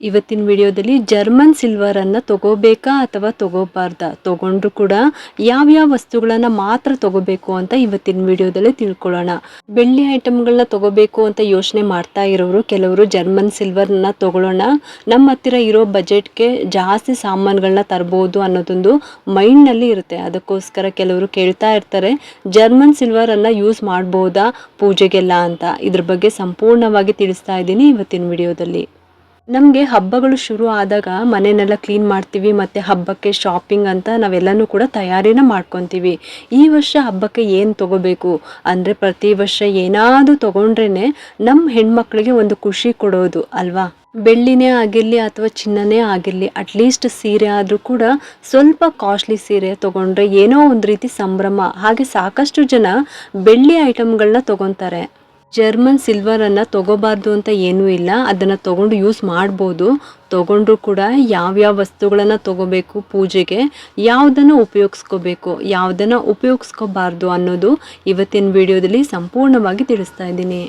ಇವತ್ತಿನ ವಿಡಿಯೋದಲ್ಲಿ German silver ಅನ್ನ ತಗೋಬೇಕಾ ಅಥವಾ ತಗೋಬಾರ್ದಾ? ತಗೊಂಡ್ರು ಕೂಡ ಯಾವ್ಯಾವ ವಸ್ತುಗಳನ್ನ ಮಾತ್ರ ತಗೋಬೇಕು ಅಂತ ಇವತ್ತಿನ ವಿಡಿಯೋದಲ್ಲಿ ತಿಳ್ಕೊಳ್ಳೋಣ. ಬೆಳ್ಳಿ ಐಟಮ್ಗಳನ್ನ ತಗೋಬೇಕು ಅಂತ ಯೋಚನೆ ಮಾಡ್ತಾ ಇರೋರು ಕೆಲವರು ಜರ್ಮನ್ ಸಿಲ್ವರ್ನ ತಗೊಳ್ಳೋಣ. ನಮ್ಮ ಹತ್ತಿರ ಇರೋ ಬಜೆಟ್ಗೆ ಜಾಸ್ತಿ ಸಾಮಾನುಗಳನ್ನ ತರಬಹುದು ಅನ್ನೋದೊಂದು ಮೈಂಡ್ನಲ್ಲಿ ಇರುತ್ತೆ. ಅದಕ್ಕೋಸ್ಕರ ಕೆಲವರು ಕೇಳ್ತಾ ಇರ್ತಾರೆ, ಜರ್ಮನ್ ಸಿಲ್ವರ್ ಅನ್ನ ಯೂಸ್ ಮಾಡ್ಬೋದಾ ಪೂಜೆಗೆಲ್ಲ ಅಂತ. ಇದ್ರ ಬಗ್ಗೆ ಸಂಪೂರ್ಣವಾಗಿ ತಿಳಿಸ್ತಾ ಇದ್ದೀನಿ ಇವತ್ತಿನ ವಿಡಿಯೋದಲ್ಲಿ. ನಮಗೆ ಹಬ್ಬಗಳು ಶುರು ಆದಾಗ ಮನೆನೆಲ್ಲ ಕ್ಲೀನ್ ಮಾಡ್ತೀವಿ, ಮತ್ತು ಹಬ್ಬಕ್ಕೆ ಶಾಪಿಂಗ್ ಅಂತ ನಾವೆಲ್ಲನೂ ಕೂಡ ತಯಾರಿನ ಮಾಡ್ಕೊತೀವಿ. ಈ ವರ್ಷ ಹಬ್ಬಕ್ಕೆ ಏನು ತಗೋಬೇಕು? ಅಂದರೆ ಪ್ರತಿ ವರ್ಷ ಏನಾದರೂ ತೊಗೊಂಡ್ರೇ ನಮ್ಮ ಹೆಣ್ಮಕ್ಳಿಗೆ ಒಂದು ಖುಷಿ ಕೊಡೋದು, ಅಲ್ವಾ? ಬೆಳ್ಳಿನೇ ಆಗಿರಲಿ ಅಥವಾ ಚಿನ್ನನೇ ಆಗಿರಲಿ ಅಟ್ಲೀಸ್ಟ್ ಸೀರೆ ಆದರೂ ಕೂಡ ಸ್ವಲ್ಪ ಕಾಸ್ಟ್ಲಿ ಸೀರೆ ತೊಗೊಂಡ್ರೆ ಏನೋ ಒಂದು ರೀತಿ ಸಂಭ್ರಮ. ಹಾಗೆ ಸಾಕಷ್ಟು ಜನ ಬೆಳ್ಳಿ ಐಟಮ್ಗಳನ್ನ ತೊಗೊತಾರೆ. ಜರ್ಮನ್ ಸಿಲ್ವರನ್ನು ತಗೋಬಾರ್ದು ಅಂತ ಏನೂ ಇಲ್ಲ. ಅದನ್ನು ತಗೊಂಡು ಯೂಸ್ ಮಾಡ್ಬೋದು. ತಗೊಂಡ್ರು ಕೂಡ ಯಾವ್ಯಾವ ವಸ್ತುಗಳನ್ನು ತಗೋಬೇಕು ಪೂಜೆಗೆ, ಯಾವುದನ್ನು ಉಪಯೋಗಿಸ್ಕೋಬೇಕು, ಯಾವುದನ್ನು ಉಪಯೋಗಿಸ್ಕೋಬಾರ್ದು ಅನ್ನೋದು ಇವತ್ತಿನ ವಿಡಿಯೋದಲ್ಲಿ ಸಂಪೂರ್ಣವಾಗಿ ತಿಳಿಸ್ತಾ ಇದ್ದೀನಿ.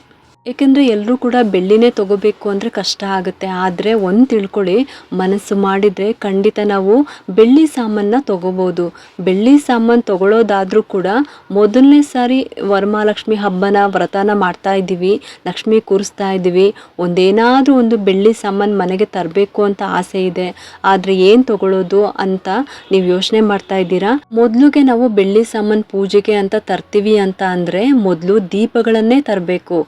ಏಕೆಂದರೆ ಎಲ್ಲರೂ ಕೂಡ ಬೆಳ್ಳಿನೇ ತಗೋಬೇಕು ಅಂದರೆ ಕಷ್ಟ ಆಗುತ್ತೆ. ಆದರೆ ಒಂದು ತಿಳ್ಕೊಳ್ಳಿ, ಮನಸ್ಸು ಮಾಡಿದರೆ ಖಂಡಿತ ನಾವು ಬೆಳ್ಳಿ ಸಾಮಾನನ್ನ ತಗೋಬೋದು. ಬೆಳ್ಳಿ ಸಾಮಾನು ತಗೊಳ್ಳೋದಾದರೂ ಕೂಡ ಮೊದಲನೇ ಸಾರಿ ವರಮಹಾಲಕ್ಷ್ಮಿ ಹಬ್ಬನ ವ್ರತನ ಮಾಡ್ತಾ ಇದ್ದೀವಿ, ಲಕ್ಷ್ಮಿ ಕೂರಿಸ್ತಾ ಇದ್ದೀವಿ. ಒಂದೇನಾದರೂ ಒಂದು ಬೆಳ್ಳಿ ಸಾಮಾನು ಮನೆಗೆ ತರಬೇಕು ಅಂತ ಆಸೆ ಇದೆ. ಆದರೆ ಏನು ತಗೊಳ್ಳೋದು ಅಂತ ನೀವು ಯೋಚನೆ ಮಾಡ್ತಾ ಇದ್ದೀರಾ? ಮೊದಲಿಗೆ ನಾವು ಬೆಳ್ಳಿ ಸಾಮಾನು ಪೂಜೆಗೆ ಅಂತ ತರ್ತೀವಿ ಅಂತ ಅಂದರೆ ಮೊದಲು ದೀಪಗಳನ್ನೇ ತರಬೇಕು.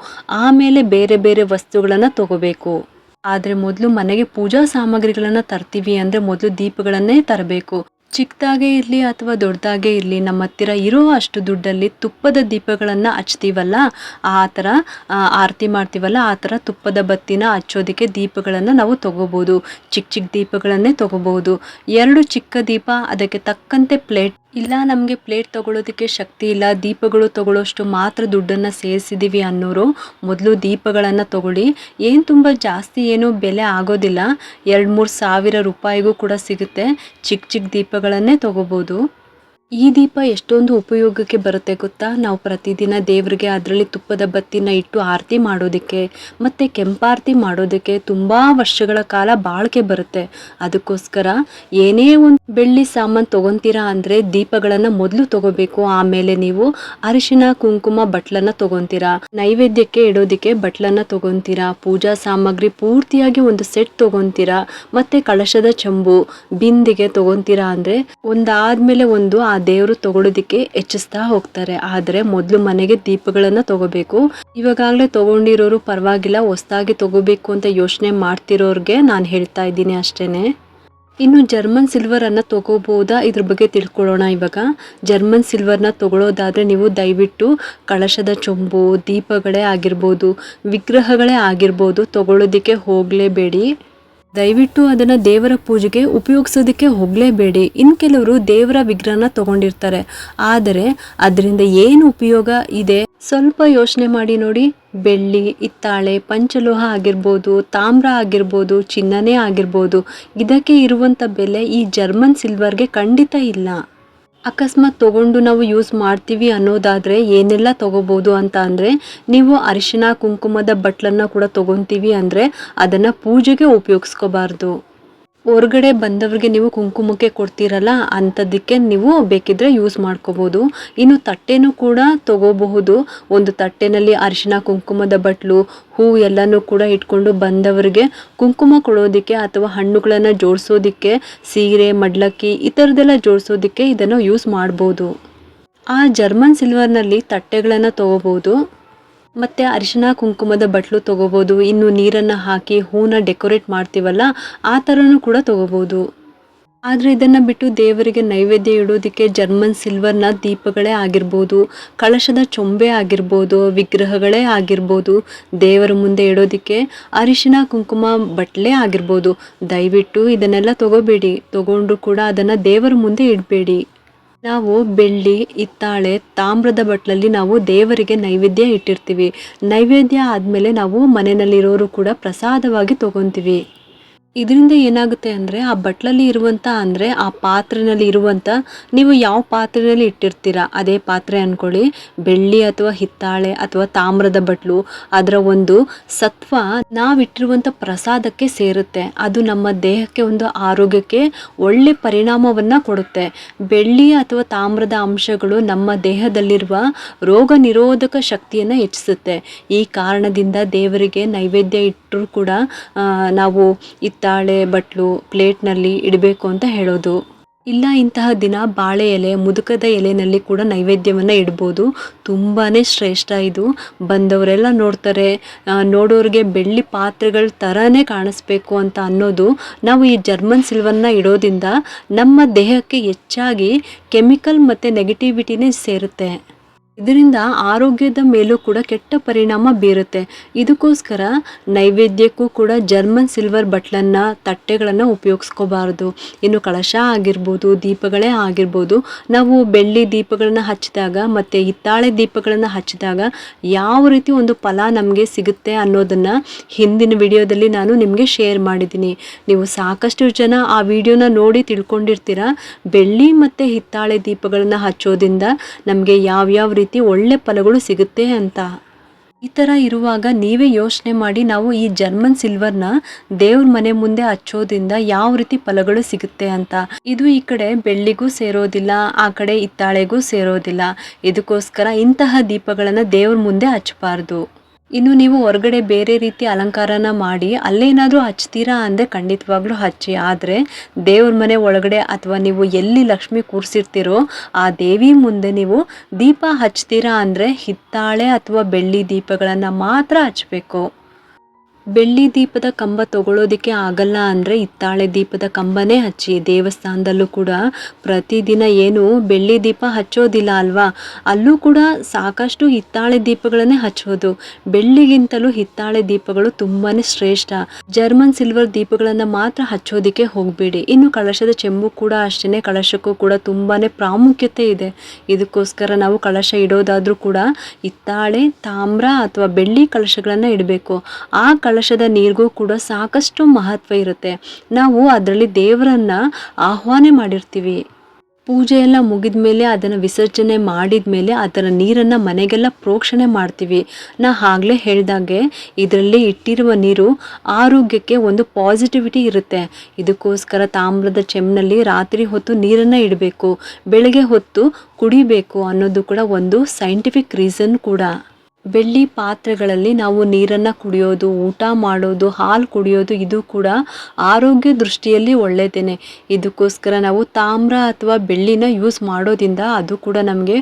ಆಮೇಲೆ ಬೇರೆ ಬೇರೆ ವಸ್ತುಗಳನ್ನು ತಗೋಬೇಕು. ಆದರೆ ಮೊದಲು ಮನೆಗೆ ಪೂಜಾ ಸಾಮಗ್ರಿಗಳನ್ನು ತರ್ತೀವಿ ಅಂದರೆ ಮೊದಲು ದೀಪಗಳನ್ನೇ ತರಬೇಕು. ಚಿಕ್ಕದಾಗೇ ಇರಲಿ ಅಥವಾ ದೊಡ್ಡದಾಗೇ ಇರಲಿ, ನಮ್ಮ ಹತ್ತಿರ ಇರೋ ಅಷ್ಟು ದುಡ್ಡಲ್ಲಿ ತುಪ್ಪದ ದೀಪಗಳನ್ನು ಹಚ್ತೀವಲ್ಲ, ಆ ಥರ ಆರತಿ ಮಾಡ್ತೀವಲ್ಲ, ಆ ಥರ ತುಪ್ಪದ ಬತ್ತಿನ ಹಚ್ಚೋದಕ್ಕೆ ದೀಪಗಳನ್ನು ನಾವು ತಗೋಬೋದು. ಚಿಕ್ಕ ಚಿಕ್ಕ ದೀಪಗಳನ್ನೇ ತಗೋಬೋದು. ಎರಡು ಚಿಕ್ಕ ದೀಪ, ಅದಕ್ಕೆ ತಕ್ಕಂತೆ ಪ್ಲೇಟ್ ಇಲ್ಲ, ನಮಗೆ ಪ್ಲೇಟ್ ತಗೊಳ್ಳೋದಕ್ಕೆ ಶಕ್ತಿ ಇಲ್ಲ, ದೀಪಗಳು ತಗೊಳ್ಳೋಷ್ಟು ಮಾತ್ರ ದುಡ್ಡನ್ನು ಸೇರಿಸಿದ್ದೀವಿ ಅನ್ನೋರು, ಮೊದಲು ದೀಪಗಳನ್ನು ತಗೊಳ್ಳಿ. ಏನು ತುಂಬ ಜಾಸ್ತಿ ಏನೂ ಬೆಲೆ ಆಗೋದಿಲ್ಲ. ಎರಡು ಮೂರು ಸಾವಿರ ರೂಪಾಯಿಗೂ ಕೂಡ ಸಿಗುತ್ತೆ. ಚಿಕ್ಕ ಚಿಕ್ಕ ದೀಪಗಳನ್ನೇ ತಗೋಬೋದು. ಈ ದೀಪ ಎಷ್ಟೊಂದು ಉಪಯೋಗಕ್ಕೆ ಬರುತ್ತೆ ಗೊತ್ತಾ? ನಾವು ಪ್ರತಿದಿನ ದೇವರಿಗೆ ಅದರಲ್ಲಿ ತುಪ್ಪದ ಬತ್ತಿನ ಇಟ್ಟು ಆರತಿ ಮಾಡೋದಕ್ಕೆ, ಮತ್ತು ಕೆಂಪಾರತಿ ಮಾಡೋದಕ್ಕೆ ತುಂಬ ವರ್ಷಗಳ ಕಾಲ ಬಾಳಿಕೆ ಬರುತ್ತೆ. ಅದಕ್ಕೋಸ್ಕರ ಏನೇ ಒಂದು ಬೆಳ್ಳಿ ಸಾಮಾನು ತೊಗೊತೀರಾ ಅಂದರೆ ದೀಪಗಳನ್ನು ಮೊದಲು ತಗೋಬೇಕು. ಆಮೇಲೆ ನೀವು ಅರಿಶಿನ, ಕುಂಕುಮ ಬಟ್ಲನ್ನ ತಗೊಂತೀರಾ. ನೈವೇದ್ಯಕ್ಕೆ ಇಡೋದಕ್ಕೆ ಬಟ್ಲನ್ನ ತಗೊಂತೀರಾ. ಪೂಜಾ ಸಾಮಗ್ರಿ ಪೂರ್ತಿಯಾಗಿ ಒಂದು ಸೆಟ್ ತಗೊಂತೀರಾ. ಮತ್ತೆ ಕಳಶದ ಚಂಬು ಬಿಂದಿಗೆ ತಗೊಂತೀರಾ ಅಂದರೆ ಒಂದಾದ್ಮೇಲೆ ಒಂದು ದೇವರು ತಗೊಳ್ಳೋದಿಕ್ಕೆ ಹೆಚ್ಚಿಸ್ತಾ ಹೋಗ್ತಾರೆ. ಆದರೆ ಮೊದಲು ಮನೆಗೆ ದೀಪಗಳನ್ನ ತಗೋಬೇಕು. ಇವಾಗಲೇ ತಗೊಂಡಿರೋರು ಪರವಾಗಿಲ್ಲ, ಹೊಸದಾಗಿ ತಗೋಬೇಕು ಅಂತ ಯೋಚನೆ ಮಾಡ್ತಿರೋರ್ಗೆ ನಾನು ಹೇಳ್ತಾ ಇದ್ದೀನಿ ಅಷ್ಟೇನೆ. ಇನ್ನು ಜರ್ಮನ್ ಸಿಲ್ವರನ್ನು ತಗೋಬೋದಾ? ಇದ್ರ ಬಗ್ಗೆ ತಿಳ್ಕೊಳ್ಳೋಣ ಇವಾಗ. ಜರ್ಮನ್ ಸಿಲ್ವರ್ನ ತಗೊಳ್ಳೋದಾದರೆ ನೀವು ದಯವಿಟ್ಟು ಕಳಶದ ಚೊಂಬು, ದೀಪಗಳೇ ಆಗಿರ್ಬೋದು, ವಿಗ್ರಹಗಳೇ ಆಗಿರ್ಬೋದು ತಗೊಳ್ಳೋದಕ್ಕೆ ಹೋಗಲೇಬೇಡಿ. ದಯವಿಟ್ಟು ಅದನ್ನು ದೇವರ ಪೂಜೆಗೆ ಉಪಯೋಗಿಸೋದಕ್ಕೆ ಹೋಗಲೇಬೇಡಿ. ಇನ್ನು ಕೆಲವರು ದೇವರ ವಿಗ್ರಹನ ತಗೊಂಡಿರ್ತಾರೆ. ಆದರೆ ಅದರಿಂದ ಏನು ಉಪಯೋಗ ಇದೆ? ಸ್ವಲ್ಪ ಯೋಚನೆ ಮಾಡಿ ನೋಡಿ. ಬೆಳ್ಳಿ, ಹಿತ್ತಾಳೆ, ಪಂಚಲೋಹ ಆಗಿರ್ಬೋದು, ತಾಮ್ರ ಆಗಿರ್ಬೋದು, ಚಿನ್ನನೇ ಆಗಿರ್ಬೋದು. ಇದಕ್ಕೆ ಇರುವಂಥ ಬೆಲೆ ಈ ಜರ್ಮನ್ ಸಿಲ್ವರ್ಗೆ ಖಂಡಿತ ಇಲ್ಲ. ಅಕಸ್ಮಾತ್ ತಗೊಂಡು ನಾವು ಯೂಸ್ ಮಾಡ್ತೀವಿ ಅನ್ನೋದಾದರೆ ಏನೆಲ್ಲ ತಗೋಬೋದು ಅಂತ ಅಂದರೆ ನೀವು ಅರಿಶಿನ ಕುಂಕುಮದ ಬಟ್ಲನ್ನು ಕೂಡ ತಗೊತೀವಿ ಅಂದರೆ ಅದನ್ನು ಪೂಜೆಗೆ ಉಪಯೋಗಿಸ್ಕೋಬಾರ್ದು. ಹೊರಗಡೆ ಬಂದವ್ರಿಗೆ ನೀವು ಕುಂಕುಮಕ್ಕೆ ಕೊಡ್ತೀರಲ್ಲ, ಅಂಥದ್ದಕ್ಕೆ ನೀವು ಬೇಕಿದ್ರೆ ಯೂಸ್ ಮಾಡ್ಕೋಬೋದು. ಇನ್ನು ತಟ್ಟೆನೂ ಕೂಡ ತಗೋಬಹುದು. ಒಂದು ತಟ್ಟೆನಲ್ಲಿ ಅರಿಶಿನ ಕುಂಕುಮದ ಬಟ್ಲು, ಹೂ ಎಲ್ಲನೂ ಕೂಡ ಇಟ್ಕೊಂಡು ಬಂದವರಿಗೆ ಕುಂಕುಮ ಕೊಡೋದಕ್ಕೆ ಅಥವಾ ಹಣ್ಣುಗಳನ್ನು ಜೋಡಿಸೋದಕ್ಕೆ, ಸೀರೆ, ಮಡ್ಲಕ್ಕಿ ಈ ಥರದ್ದೆಲ್ಲ ಜೋಡಿಸೋದಕ್ಕೆ ಇದನ್ನು ಯೂಸ್ ಮಾಡ್ಬೋದು. ಆ ಜರ್ಮನ್ ಸಿಲ್ವರ್ನಲ್ಲಿ ತಟ್ಟೆಗಳನ್ನು ತಗೋಬೋದು. ಮತ್ತು ಅರಿಶಿನ ಕುಂಕುಮದ ಬಟ್ಲು ತಗೋಬೋದು. ಇನ್ನು ನೀರನ್ನು ಹಾಕಿ ಹೂನ ಡೆಕೋರೇಟ್ ಮಾಡ್ತೀವಲ್ಲ, ಆ ಥರನೂ ಕೂಡ ತಗೋಬೋದು. ಆದರೆ ಇದನ್ನು ಬಿಟ್ಟು ದೇವರಿಗೆ ನೈವೇದ್ಯ ಇಡೋದಕ್ಕೆ ಜರ್ಮನ್ ಸಿಲ್ವರ್ನ ದೀಪಗಳೇ ಆಗಿರ್ಬೋದು, ಕಳಶದ ಚೊಂಬೆ ಆಗಿರ್ಬೋದು, ವಿಗ್ರಹಗಳೇ ಆಗಿರ್ಬೋದು. ದೇವರ ಮುಂದೆ ಇಡೋದಕ್ಕೆ ಅರಿಶಿನ ಕುಂಕುಮ ಬಟ್ಲೆ ಆಗಿರ್ಬೋದು. ದಯವಿಟ್ಟು ಇದನ್ನೆಲ್ಲ ತಗೋಬೇಡಿ. ತಗೊಂಡ್ರು ಕೂಡ ಅದನ್ನು ದೇವರ ಮುಂದೆ ಇಡಬೇಡಿ. ನಾವು ಬೆಳ್ಳಿ, ಹಿತ್ತಾಳೆ, ತಾಮ್ರದ ಬಟ್ಲಲ್ಲಿ ನಾವು ದೇವರಿಗೆ ನೈವೇದ್ಯ ಇಟ್ಟಿರ್ತೀವಿ. ನೈವೇದ್ಯ ಆದಮೇಲೆ ನಾವು ಮನೆಯಲ್ಲಿರೋರು ಕೂಡ ಪ್ರಸಾದವಾಗಿ ತಗೊತೀವಿ. ಇದರಿಂದ ಏನಾಗುತ್ತೆ ಅಂದರೆ ಆ ಬಟ್ಲಲ್ಲಿ ಇರುವಂಥ ಅಂದರೆ ಆ ಪಾತ್ರೆನಲ್ಲಿ ಇರುವಂಥ ನೀವು ಯಾವ ಪಾತ್ರೆಯಲ್ಲಿ ಇಟ್ಟಿರ್ತೀರ? ಅದೇ ಪಾತ್ರೆ ಅಂದ್ಕೊಳ್ಳಿ ಬೆಳ್ಳಿ ಅಥವಾ ಹಿತ್ತಾಳೆ ಅಥವಾ ತಾಮ್ರದ ಬಟ್ಲು, ಅದರ ಒಂದು ಸತ್ವ ನಾವಿಟ್ಟಿರುವಂಥ ಪ್ರಸಾದಕ್ಕೆ ಸೇರುತ್ತೆ. ಅದು ನಮ್ಮ ದೇಹಕ್ಕೆ ಒಂದು ಆರೋಗ್ಯಕ್ಕೆ ಒಳ್ಳೆ ಪರಿಣಾಮವನ್ನು ಕೊಡುತ್ತೆ. ಬೆಳ್ಳಿ ಅಥವಾ ತಾಮ್ರದ ಅಂಶಗಳು ನಮ್ಮ ದೇಹದಲ್ಲಿರುವ ರೋಗ ನಿರೋಧಕ ಶಕ್ತಿಯನ್ನು ಹೆಚ್ಚಿಸುತ್ತೆ. ಈ ಕಾರಣದಿಂದ ದೇವರಿಗೆ ನೈವೇದ್ಯ ಇಟ್ಟರೂ ಕೂಡ ನಾವು ನಾವು ಹಿತ್ತಾಳೆ ಬಟ್ಲು ಪ್ಲೇಟ್ನಲ್ಲಿ ಇಡಬೇಕು ಅಂತ ಹೇಳೋದು. ಇಲ್ಲ ಇಂತಹ ದಿನ ಬಾಳೆ ಎಲೆ, ಮುದುಕದ ಎಲೆನಲ್ಲಿ ಕೂಡ ನೈವೇದ್ಯವನ್ನು ಇಡ್ಬೋದು. ತುಂಬಾ ಶ್ರೇಷ್ಠ ಇದು. ಬಂದವರೆಲ್ಲ ನೋಡ್ತಾರೆ ನೋಡೋರಿಗೆ ಬೆಳ್ಳಿ ಪಾತ್ರೆಗಳ ಥರನೇ ಕಾಣಿಸ್ಬೇಕು ಅಂತ ಅನ್ನೋದು. ನಾವು ಈ ಜರ್ಮನ್ ಸಿಲ್ವರ್ನ ಇಡೋದ್ರಿಂದ ನಮ್ಮ ದೇಹಕ್ಕೆ ಹೆಚ್ಚಾಗಿ ಕೆಮಿಕಲ್ ಮತ್ತು ನೆಗೆಟಿವಿಟಿನೇ ಸೇರುತ್ತೆ. ಇದರಿಂದ ಆರೋಗ್ಯದ ಮೇಲೂ ಕೂಡ ಕೆಟ್ಟ ಪರಿಣಾಮ ಬೀರುತ್ತೆ. ಇದಕ್ಕೋಸ್ಕರ ನೈವೇದ್ಯಕ್ಕೂ ಕೂಡ ಜರ್ಮನ್ ಸಿಲ್ವರ್ ಬಟ್ಲನ್ನು, ತಟ್ಟೆಗಳನ್ನು ಉಪಯೋಗಿಸ್ಕೋಬಾರ್ದು. ಇನ್ನು ಕಳಶ ಆಗಿರ್ಬೋದು, ದೀಪಗಳೇ ಆಗಿರ್ಬೋದು, ನಾವು ಬೆಳ್ಳಿ ದೀಪಗಳನ್ನು ಹಚ್ಚಿದಾಗ ಮತ್ತು ಹಿತ್ತಾಳೆ ದೀಪಗಳನ್ನು ಹಚ್ಚಿದಾಗ ಯಾವ ರೀತಿ ಒಂದು ಫಲ ನಮಗೆ ಸಿಗುತ್ತೆ ಅನ್ನೋದನ್ನು ಹಿಂದಿನ ವಿಡಿಯೋದಲ್ಲಿ ನಾನು ನಿಮಗೆ ಶೇರ್ ಮಾಡಿದ್ದೀನಿ. ನೀವು ಸಾಕಷ್ಟು ಜನ ಆ ವಿಡಿಯೋನ ನೋಡಿ ತಿಳ್ಕೊಂಡಿರ್ತೀರ? ಬೆಳ್ಳಿ ಮತ್ತು ಹಿತ್ತಾಳೆ ದೀಪಗಳನ್ನು ಹಚ್ಚೋದ್ರಿಂದ ನಮಗೆ ಯಾವ್ಯಾವ ರೀತಿ ಒಳ್ಳೆ ಫಲಗಳು ಸಿಗುತ್ತೆ ಅಂತ. ಈ ಥರ ಇರುವಾಗ ನೀವೇ ಯೋಚನೆ ಮಾಡಿ ನಾವು ಈ ಜರ್ಮನ್ ಸಿಲ್ವರ್ನ ದೇವ್ರ ಮನೆ ಮುಂದೆ ಹಚ್ಚೋದ್ರಿಂದ ಯಾವ ರೀತಿ ಫಲಗಳು ಸಿಗುತ್ತೆ ಅಂತ. ಇದು ಈ ಕಡೆ ಬೆಳ್ಳಿಗೂ ಸೇರೋದಿಲ್ಲ, ಆ ಕಡೆ ಹಿತ್ತಾಳೆಗೂ ಸೇರೋದಿಲ್ಲ. ಇದಕ್ಕೋಸ್ಕರ ಇಂತಹ ದೀಪಗಳನ್ನು ದೇವ್ರ ಮುಂದೆ ಹಚ್ಚಬಾರ್ದು. ಇನ್ನು ನೀವು ಹೊರಗಡೆ ಬೇರೆ ರೀತಿ ಅಲಂಕಾರನ ಮಾಡಿ, ಅಲ್ಲೇನಾದರೂ ಹಚ್ತೀರಾ ಅಂದರೆ ಖಂಡಿತವಾಗ್ಲೂ ಹಚ್ಚಿ. ಆದರೆ ದೇವ್ರ ಮನೆ ಒಳಗಡೆ ಅಥವಾ ನೀವು ಎಲ್ಲಿ ಲಕ್ಷ್ಮಿ ಕೂರಿಸಿರ್ತೀರೋ, ಆ ದೇವಿ ಮುಂದೆ ನೀವು ದೀಪ ಹಚ್ತೀರಾ ಅಂದರೆ ಹಿತ್ತಾಳೆ ಅಥವಾ ಬೆಳ್ಳಿ ದೀಪಗಳನ್ನು ಮಾತ್ರ ಹಚ್ಚಬೇಕು ಬೆಳ್ಳಿ ದೀಪದ ಕಂಬ ತಗೊಳ್ಳೋದಕ್ಕೆ ಆಗಲ್ಲ ಅಂದರೆ ಹಿತ್ತಾಳೆ ದೀಪದ ಕಂಬನೇ ಹಚ್ಚಿ. ದೇವಸ್ಥಾನದಲ್ಲೂ ಕೂಡ ಪ್ರತಿದಿನ ಏನು ಬೆಳ್ಳಿ ದೀಪ ಹಚ್ಚೋದಿಲ್ಲ ಅಲ್ವಾ? ಅಲ್ಲೂ ಕೂಡ ಸಾಕಷ್ಟು ಹಿತ್ತಾಳೆ ದೀಪಗಳನ್ನೇ ಹಚ್ಚೋದು. ಬೆಳ್ಳಿಗಿಂತಲೂ ಹಿತ್ತಾಳೆ ದೀಪಗಳು ತುಂಬಾ ಶ್ರೇಷ್ಠ. ಜರ್ಮನ್ ಸಿಲ್ವರ್ ದೀಪಗಳನ್ನು ಮಾತ್ರ ಹಚ್ಚೋದಕ್ಕೆ ಹೋಗಬೇಡಿ. ಇನ್ನು ಕಳಶದ ಚೆಂಬು ಕೂಡ ಅಷ್ಟೇ ಕಳಶಕ್ಕೂ ಕೂಡ ತುಂಬಾ ಪ್ರಾಮುಖ್ಯತೆ ಇದೆ. ಇದಕ್ಕೋಸ್ಕರ ನಾವು ಕಳಶ ಇಡೋದಾದರೂ ಕೂಡ ಹಿತ್ತಾಳೆ ತಾಮ್ರ ಅಥವಾ ಬೆಳ್ಳಿ ಕಳಶಗಳನ್ನು ಇಡಬೇಕು. ಆ ಕಳಶದ ನೀರಿಗೂ ಕೂಡ ಸಾಕಷ್ಟು ಮಹತ್ವ ಇರುತ್ತೆ. ನಾವು ಅದರಲ್ಲಿ ದೇವರನ್ನ ಆಹ್ವಾನ ಮಾಡಿರ್ತೀವಿ. ಪೂಜೆ ಎಲ್ಲ ಮುಗಿದ ಮೇಲೆ ಅದನ್ನು ವಿಸರ್ಜನೆ ಮಾಡಿದ ಮೇಲೆ ಅದರ ನೀರನ್ನು ಮನೆಗೆಲ್ಲ ಪ್ರೋಕ್ಷಣೆ ಮಾಡ್ತೀವಿ. ನಾ ಆಗಲೇ ಹೇಳಿದಾಗೆ ಇದರಲ್ಲಿ ಇಟ್ಟಿರುವ ನೀರು ಆರೋಗ್ಯಕ್ಕೆ ಒಂದು ಪಾಸಿಟಿವಿಟಿ ಇರುತ್ತೆ. ಇದಕ್ಕೋಸ್ಕರ ತಾಮ್ರದ ಚೆಮ್ನಲ್ಲಿ ರಾತ್ರಿ ಹೊತ್ತು ನೀರನ್ನು ಇಡಬೇಕು, ಬೆಳಗ್ಗೆ ಹೊತ್ತು ಕುಡಿಬೇಕು ಅನ್ನೋದು ಕೂಡ ಒಂದು ಸೈಂಟಿಫಿಕ್ ರೀಸನ್ ಕೂಡ. ಬೆಳ್ಳಿ ಪಾತ್ರೆಗಳಲ್ಲಿ ನಾವು ನೀರನ್ನು ಕುಡಿಯೋದು, ಊಟ ಮಾಡೋದು, ಹಾಲು ಕುಡಿಯೋದು, ಇದು ಕೂಡ ಆರೋಗ್ಯ ದೃಷ್ಟಿಯಲ್ಲಿ ಒಳ್ಳೆಯದೇನೆ. ಇದಕ್ಕೋಸ್ಕರ ನಾವು ತಾಮ್ರ ಅಥವಾ ಬೆಳ್ಳಿನ ಯೂಸ್ ಮಾಡೋದ್ರಿಂದ ಅದು ಕೂಡ ನಮಗೆ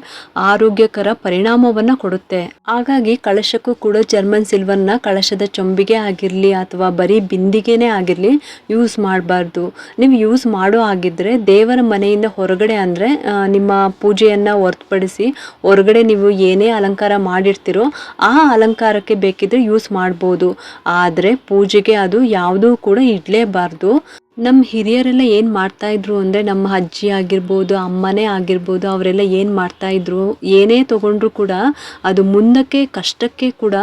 ಆರೋಗ್ಯಕರ ಪರಿಣಾಮವನ್ನು ಕೊಡುತ್ತೆ. ಹಾಗಾಗಿ ಕಳಶಕ್ಕೂ ಕೂಡ ಜರ್ಮನ್ ಸಿಲ್ವರ್ನ ಕಳಶದ ಚೊಂಬಿಗೆ ಆಗಿರಲಿ ಅಥವಾ ಬರೀ ಬಿಂದಿಗೆನೇ ಆಗಿರಲಿ ಯೂಸ್ ಮಾಡಬಾರ್ದು. ನೀವು ಯೂಸ್ ಮಾಡೋ ಆಗಿದ್ದರೆ ದೇವರ ಮನೆಯಿಂದ ಹೊರಗಡೆ ಅಂದರೆ ನಿಮ್ಮ ಪೂಜೆಯನ್ನು ಹೊರತುಪಡಿಸಿ ಹೊರಗಡೆ ನೀವು ಏನೇ ಅಲಂಕಾರ ಮಾಡಿರ್ತೀರೋ ಆ ಅಲಂಕಾರಕ್ಕೆ ಬೇಕಿದ್ರೆ ಯೂಸ್ ಮಾಡ್ಬೋದು. ಆದರೆ ಪೂಜೆಗೆ ಅದು ಯಾವುದೂ ಕೂಡ ಇಡಲೇಬಾರ್ದು. ನಮ್ಮ ಹಿರಿಯರೆಲ್ಲ ಏನು ಮಾಡ್ತಾಯಿದ್ರು ಅಂದರೆ ನಮ್ಮ ಅಜ್ಜಿ ಆಗಿರ್ಬೋದು, ಅಮ್ಮನೇ ಆಗಿರ್ಬೋದು, ಅವರೆಲ್ಲ ಏನು ಮಾಡ್ತಾಯಿದ್ರು ಏನೇ ತೊಗೊಂಡ್ರು ಕೂಡ ಅದು ಮುಂದಕ್ಕೆ, ಕಷ್ಟಕ್ಕೆ ಕೂಡ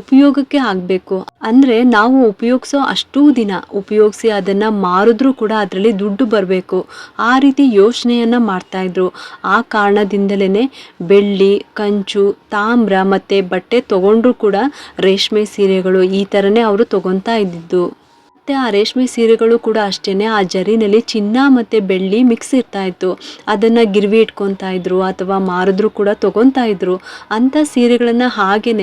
ಉಪಯೋಗಕ್ಕೆ ಆಗಬೇಕು. ಅಂದರೆ ನಾವು ಉಪಯೋಗಿಸೋ ಅಷ್ಟೂ ದಿನ ಉಪಯೋಗಿಸಿ ಅದನ್ನು ಮಾರಿದ್ರೂ ಕೂಡ ಅದರಲ್ಲಿ ದುಡ್ಡು ಬರಬೇಕು. ಆ ರೀತಿ ಯೋಚನೆಯನ್ನು ಮಾಡ್ತಾಯಿದ್ರು ಆ ಕಾರಣದಿಂದಲೇ ಬೆಳ್ಳಿ, ಕಂಚು, ತಾಮ್ರ ಮತ್ತು ಬಟ್ಟೆ ತೊಗೊಂಡ್ರು ಕೂಡ ರೇಷ್ಮೆ ಸೀರೆಗಳು ಈ ಥರನೇ ಅವರು ತೊಗೊತಾ ಇದ್ದಿದ್ದು. ಮತ್ತು ಆ ರೇಷ್ಮೆ ಸೀರೆಗಳು ಕೂಡ ಅಷ್ಟೇ ಆ ಜರಿನಲ್ಲಿ ಚಿನ್ನ ಮತ್ತು ಬೆಳ್ಳಿ ಮಿಕ್ಸ್ ಇರ್ತಾ ಇತ್ತು. ಅದನ್ನು ಗಿರ್ವಿ ಇಟ್ಕೊತಾ ಇದ್ರು ಅಥವಾ ಮಾರಿದ್ರು ಕೂಡ ತೊಗೊತಾ ಇದ್ರು. ಅಂಥ ಸೀರೆಗಳನ್ನು ಹಾಗೇ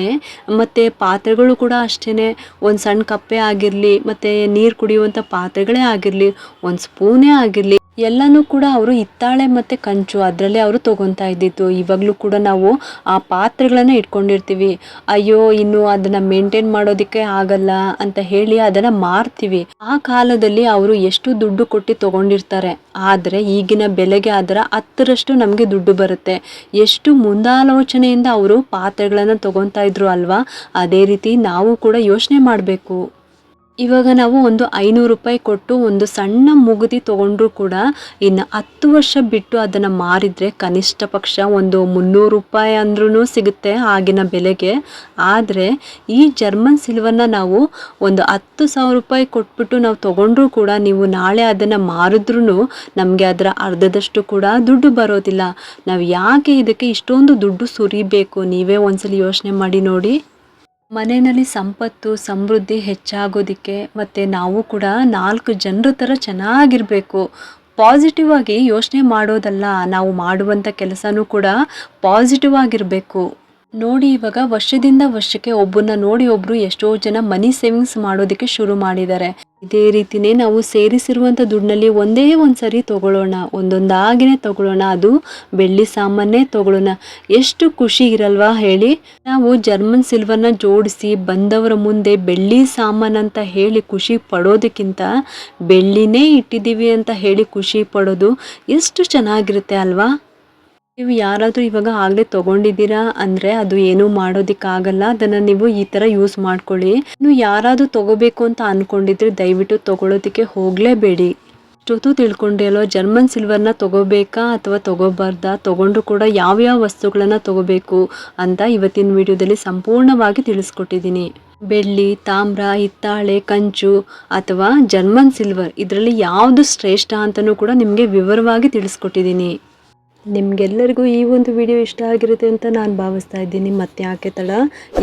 ಮತ್ತು ಪಾತ್ರೆಗಳು ಕೂಡ ಅಷ್ಟೇ ಒಂದು ಸಣ್ಣ ಕಪ್ಪೆ ಆಗಿರಲಿ, ಮತ್ತು ನೀರು ಕುಡಿಯುವಂಥ ಪಾತ್ರೆಗಳೇ ಆಗಿರಲಿ, ಒಂದು ಸ್ಪೂನೇ ಆಗಿರಲಿ. ಎಲ್ಲನೂ ಕೂಡ ಅವರು ಹಿತ್ತಾಳೆ ಮತ್ತು ಕಂಚು, ಅದರಲ್ಲೇ ಅವರು ತೊಗೊತಾ ಇದ್ದಿತ್ತು ಇವಾಗಲೂ ಕೂಡ ನಾವು ಆ ಪಾತ್ರೆಗಳನ್ನು ಇಟ್ಕೊಂಡಿರ್ತೀವಿ. ಅಯ್ಯೋ, ಇನ್ನು ಅದನ್ನು ಮೇಂಟೈನ್ ಮಾಡೋದಕ್ಕೆ ಆಗಲ್ಲ ಅಂತ ಹೇಳಿ ಅದನ್ನು ಮಾರ್ತೀವಿ. ಆ ಕಾಲದಲ್ಲಿ ಅವರು ಎಷ್ಟು ದುಡ್ಡು ಕೊಟ್ಟು ತೊಗೊಂಡಿರ್ತಾರೆ. ಆದರೆ ಈಗಿನ ಬೆಲೆಗೆ ಅದರ ಹತ್ತರಷ್ಟು ನಮಗೆ ದುಡ್ಡು ಬರುತ್ತೆ. ಎಷ್ಟು ಮುಂದಾಲೋಚನೆಯಿಂದ ಅವರು ಪಾತ್ರೆಗಳನ್ನು ತೊಗೊತಾ ಇದ್ರು ಅಲ್ವಾ? ಅದೇ ರೀತಿ ನಾವು ಕೂಡ ಯೋಚನೆ ಮಾಡಬೇಕು. ಇವಾಗ ನಾವು ಒಂದು ಐನೂರು ರೂಪಾಯಿ ಕೊಟ್ಟು ಒಂದು ಸಣ್ಣ ಮುಗುದಿ ತೊಗೊಂಡ್ರು ಕೂಡ ಇನ್ನು ಹತ್ತು ವರ್ಷ ಬಿಟ್ಟು ಅದನ್ನು ಮಾರಿದರೆ ಕನಿಷ್ಠ ಪಕ್ಷ ಒಂದು ಮುನ್ನೂರು ರೂಪಾಯಿ ಅಂದ್ರೂ ಸಿಗುತ್ತೆ ಆಗಿನ ಬೆಲೆಗೆ. ಆದರೆ ಈ ಜರ್ಮನ್ ಸಿಲ್ವರ್ನ ನಾವು ಒಂದು ಹತ್ತು ಸಾವಿರ ರೂಪಾಯಿ ಕೊಟ್ಬಿಟ್ಟು ನಾವು ತೊಗೊಂಡ್ರೂ ಕೂಡ ನೀವು ನಾಳೆ ಅದನ್ನು ಮಾರಿದ್ರೂ ನಮಗೆ ಅದರ ಅರ್ಧದಷ್ಟು ಕೂಡ ದುಡ್ಡು ಬರೋದಿಲ್ಲ. ನಾವು ಯಾಕೆ ಇದಕ್ಕೆ ಇಷ್ಟೊಂದು ದುಡ್ಡು ಸುರಿಬೇಕು? ನೀವೇ ಒಂದ್ಸಲಿ ಯೋಚನೆ ಮಾಡಿ ನೋಡಿ. ಮನೆಯಲ್ಲಿ ಸಂಪತ್ತು, ಸಮೃದ್ಧಿ ಹೆಚ್ಚಾಗೋದಕ್ಕೆ ಮತ್ತು ನಾವು ಕೂಡ ನಾಲ್ಕು ಜನರ ಥರ ಚೆನ್ನಾಗಿರಬೇಕು. ಪಾಸಿಟಿವ್ ಆಗಿ ಯೋಚನೆ ಮಾಡೋದಲ್ಲ, ನಾವು ಮಾಡುವಂಥ ಕೆಲಸನೂ ಕೂಡ ಪಾಸಿಟಿವ್ ಆಗಿರಬೇಕು. ನೋಡಿ ಇವಾಗ ವರ್ಷದಿಂದ ವರ್ಷಕ್ಕೆ ಒಬ್ಬರನ್ನ ನೋಡಿ ಒಬ್ರು ಎಷ್ಟೋ ಜನ ಮನಿ ಸೇವಿಂಗ್ಸ್ ಮಾಡೋದಕ್ಕೆ ಶುರು ಮಾಡಿದ್ದಾರೆ. ಇದೇ ರೀತಿನೇ ನಾವು ಸೇರಿಸಿರುವಂಥ ದುಡ್ಡಿನಲ್ಲಿ ಒಂದೇ ಒಂದು ಸರಿ ತಗೊಳ್ಳೋಣ ಒಂದೊಂದಾಗಿನೇ ತಗೊಳ್ಳೋಣ, ಅದು ಬೆಳ್ಳಿ ಸಾಮಾನೇ ತಗೊಳ್ಳೋಣ. ಎಷ್ಟು ಖುಷಿ ಇರಲ್ವಾ ಹೇಳಿ? ನಾವು ಜರ್ಮನ್ ಸಿಲ್ವರ್ನ ಜೋಡಿಸಿ ಬಂದವರ ಮುಂದೆ ಬೆಳ್ಳಿ ಸಾಮಾನಂತ ಹೇಳಿ ಖುಷಿ ಪಡೋದಕ್ಕಿಂತ ಬೆಳ್ಳಿನೇ ಇಟ್ಟಿದ್ದೀವಿ ಅಂತ ಹೇಳಿ ಖುಷಿ ಪಡೋದು ಎಷ್ಟು ಚೆನ್ನಾಗಿರುತ್ತೆ ಅಲ್ವಾ? ನೀವು ಯಾರಾದರೂ ಇವಾಗ ಆಗಲೇ ತೊಗೊಂಡಿದ್ದೀರಾ ಅಂದರೆ ಅದು ಏನೂ ಮಾಡೋದಕ್ಕಾಗಲ್ಲ. ಅದನ್ನು ನೀವು ಈ ಥರ ಯೂಸ್ ಮಾಡ್ಕೊಳ್ಳಿ. ನೀವು ಯಾರಾದರೂ ತೊಗೋಬೇಕು ಅಂತ ಅಂದ್ಕೊಂಡಿದ್ರೆ ದಯವಿಟ್ಟು ತೊಗೊಳೋದಕ್ಕೆ ಹೋಗಲೇಬೇಡಿ. ಇಷ್ಟೊತ್ತು ತಿಳ್ಕೊಂಡೆ ಅಲ್ವ? ಜರ್ಮನ್ ಸಿಲ್ವರ್ನ ತೊಗೋಬೇಕಾ ಅಥವಾ ತೊಗೋಬಾರ್ದಾ? ತೊಗೊಂಡ್ರು ಕೂಡ ಯಾವ್ಯಾವ ವಸ್ತುಗಳನ್ನು ತೊಗೋಬೇಕು ಅಂತ ಇವತ್ತಿನ ವಿಡಿಯೋದಲ್ಲಿ ಸಂಪೂರ್ಣವಾಗಿ ತಿಳಿಸ್ಕೊಟ್ಟಿದ್ದೀನಿ. ಬೆಳ್ಳಿ, ತಾಮ್ರ, ಹಿತ್ತಾಳೆ, ಕಂಚು ಅಥವಾ ಜರ್ಮನ್ ಸಿಲ್ವರ್ ಇದರಲ್ಲಿ ಯಾವುದು ಶ್ರೇಷ್ಠ ಅಂತಲೂ ಕೂಡ ನಿಮಗೆ ವಿವರವಾಗಿ ತಿಳಿಸ್ಕೊಟ್ಟಿದ್ದೀನಿ. ನಿಮಗೆಲ್ಲರಿಗೂ ಈ ಒಂದು ವಿಡಿಯೋ ಇಷ್ಟ ಆಗಿರುತ್ತೆ ಅಂತ ನಾನು ಭಾವಿಸ್ತಾ ಇದ್ದೀನಿ. ಮತ್ತೆ ಯಾಕೆ ತಡ?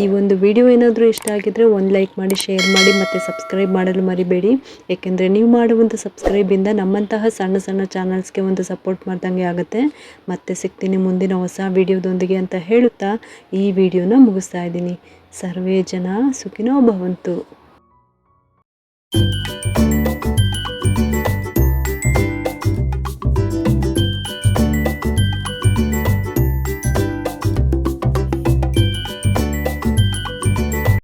ಈ ಒಂದು ವಿಡಿಯೋ ಏನಾದರೂ ಇಷ್ಟ ಆಗಿದ್ದರೆ ಒಂದು ಲೈಕ್ ಮಾಡಿ, ಶೇರ್ ಮಾಡಿ, ಮತ್ತು ಸಬ್ಸ್ಕ್ರೈಬ್ ಮಾಡಲು ಮರಿಬೇಡಿ. ಏಕೆಂದರೆ ನೀವು ಮಾಡುವಂಥ ಸಬ್ಸ್ಕ್ರೈಬಿಂದ ನಮ್ಮಂತಹ ಸಣ್ಣ ಸಣ್ಣ ಚಾನಲ್ಸ್ಗೆ ಒಂದು ಸಪೋರ್ಟ್ ಮಾಡ್ದಂಗೆ ಆಗುತ್ತೆ. ಮತ್ತೆ ಸಿಗ್ತೀನಿ ಮುಂದಿನ ಹೊಸ ವಿಡಿಯೋದೊಂದಿಗೆ ಅಂತ ಹೇಳುತ್ತಾ ಈ ವಿಡಿಯೋನ ಮುಗಿಸ್ತಾ ಇದ್ದೀನಿ. ಸರ್ವೇ ಜನ ಸುಖಿನೋ ಭವಂತು.